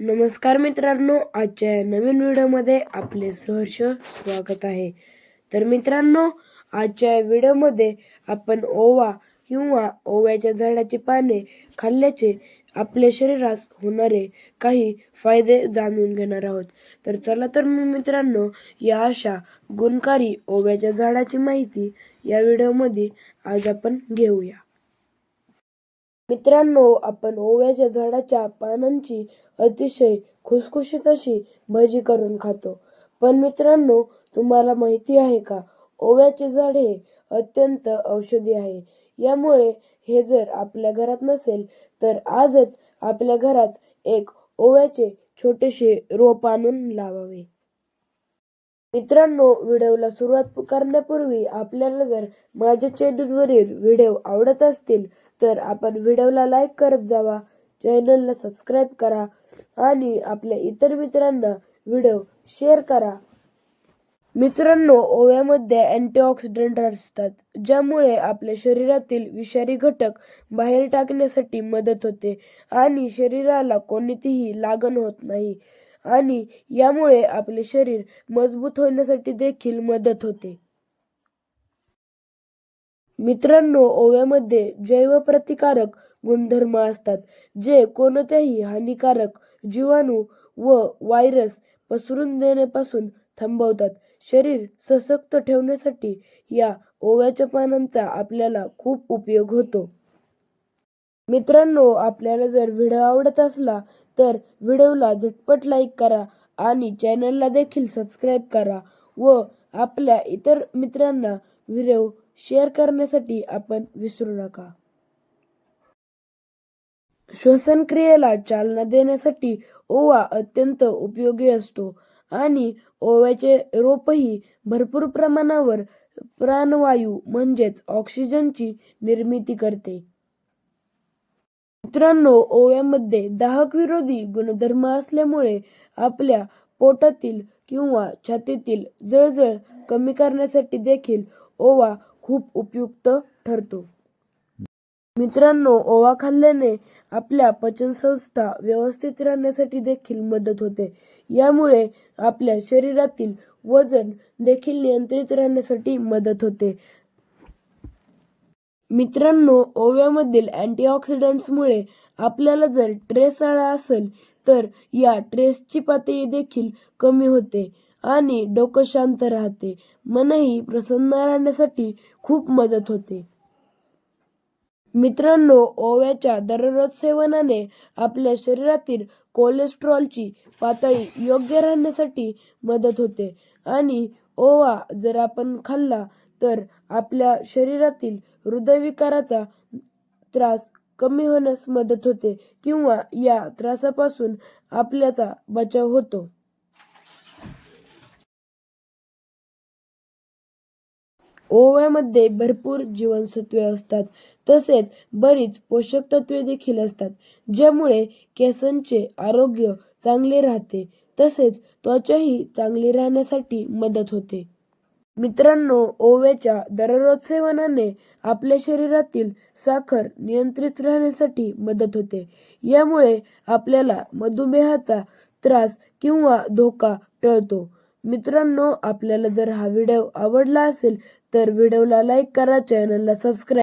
नमस्कार मित्रांनो आजच्या या नवीन व्हिडिओमध्ये आपले सहर्ष स्वागत आहे. तर मित्रांनो आजच्या या व्हिडिओमध्ये आपण ओवा किंवा ओव्याच्या झाडाची पाने खाल्ल्याचे आपल्या शरीरास होणारे काही फायदे जाणून घेणार आहोत. तर चला तर मग मित्रांनो या अशा गुणकारी ओव्याच्या झाडाची माहिती या व्हिडिओमध्ये आज आपण घेऊया. मित्रांनो आपण ओव्याच्या झाडाच्या पानांची अतिशय खुसखुशीत अशी भजी करून खातो. पण मित्रांनो तुम्हाला माहिती आहे का ओव्याचे झाड हे अत्यंत औषधी आहे. यामुळे हे जर आपल्या घरात नसेल तर आजच आपल्या घरात एक ओव्याचे छोटेसे रोप आणून लावावे. मित्रांनो व्हिडिओला सुरुवात करण्यापूर्वी आपल्याला जर माझ्या चॅनलवरील व्हिडिओ आवडत असतील तर आपण व्हिडिओला लाईक करत जावा चॅनलला सबस्क्राईब करा आणि आपल्या इतर मित्रांना व्हिडिओ शेअर करा. मित्रांनो ओव्यामध्ये अँटीऑक्सिडंट असतात ज्यामुळे आपल्या शरीरातील विषारी घटक बाहेर टाकण्यासाठी मदत होते आणि शरीराला कोणतीही लागण होत नाही. आणि यामुळे आपले शरीर मजबूत होण्यासाठी देखील मदत होते. मित्रांनो ओव्यामध्ये जैवप्रतिकारक गुणधर्म असतात जे कोणत्याही हानिकारक जीवाणू व व्हायरस पसरून देण्यापासून थांबवतात. शरीर सशक्त ठेवण्यासाठी या ओव्याच्या पानांचा आपल्याला खूप उपयोग होतो. मित्रांनो आपल्याला जर व्हिडिओ आवडत असला तर व्हिडिओला झटपट लाईक करा आणि चॅनलला देखील सबस्क्राईब करा व आपल्या इतर मित्रांना व्हिडिओ शेअर करण्यासाठी आपण विसरू नका. श्वसनक्रियेला चालना देण्यासाठी ओवा अत्यंत उपयोगी असतो आणि ओव्याचे रोपही भरपूर प्रमाणावर प्राणवायू म्हणजेच ऑक्सिजनची निर्मिती करते. मित्रांनो ओव्यामध्ये दाहक विरोधी गुणधर्म असल्यामुळे आपल्या पोटातील किंवा छातीतील जळजळ कमी करण्यासाठी देखील ओवा खूप उपयुक्त ठरतो. मित्रांनो ओवा खाल्ल्याने आपल्या पचनसंस्था व्यवस्थित राहण्यासाठी देखील मदत होते. यामुळे आपल्या शरीरातील वजन देखील नियंत्रित राहण्यासाठी मदत होते. मित्रांनो ओव्यामधील अँटीऑक्सिडंट्समुळे आपल्याला जर ट्रेस आला असेल तर या ट्रेसची पातळी देखील कमी होते आणि डोकं शांत राहते. मनही प्रसन्न राहण्यासाठी खूप मदत होते. मित्रांनो ओव्याच्या दररोज सेवनाने आपल्या शरीरातील कोलेस्ट्रॉलची पातळी योग्य राहण्यासाठी मदत होते. आणि ओवा जर आपण खाल्ला तर आपल्या शरीरातील हृदयविकाराचा त्रास कमी होण्यास मदत होते किंवा या त्रासापासून आपल्याचा बचाव होतो. ओव्यामध्ये भरपूर जीवनसत्वे असतात. तसेच बरीच पोषक तत्वे देखील असतात ज्यामुळे केसांचे आरोग्य चांगले राहते. तसेच त्वचाही चांगली राहण्यासाठी मदत होते. मित्रांनो ओव्याच्या दररोज सेवनाने आपल्या शरीरातील साखर नियंत्रित राहण्यासाठी मदत होते. यामुळे आपल्याला मधुमेहाचा त्रास किंवा धोका टळतो. मित्रांनो आपल्याला जर हा व्हिडिओ आवडला असेल तर व्हिडिओला लाईक करा चॅनलला सबस्क्राईब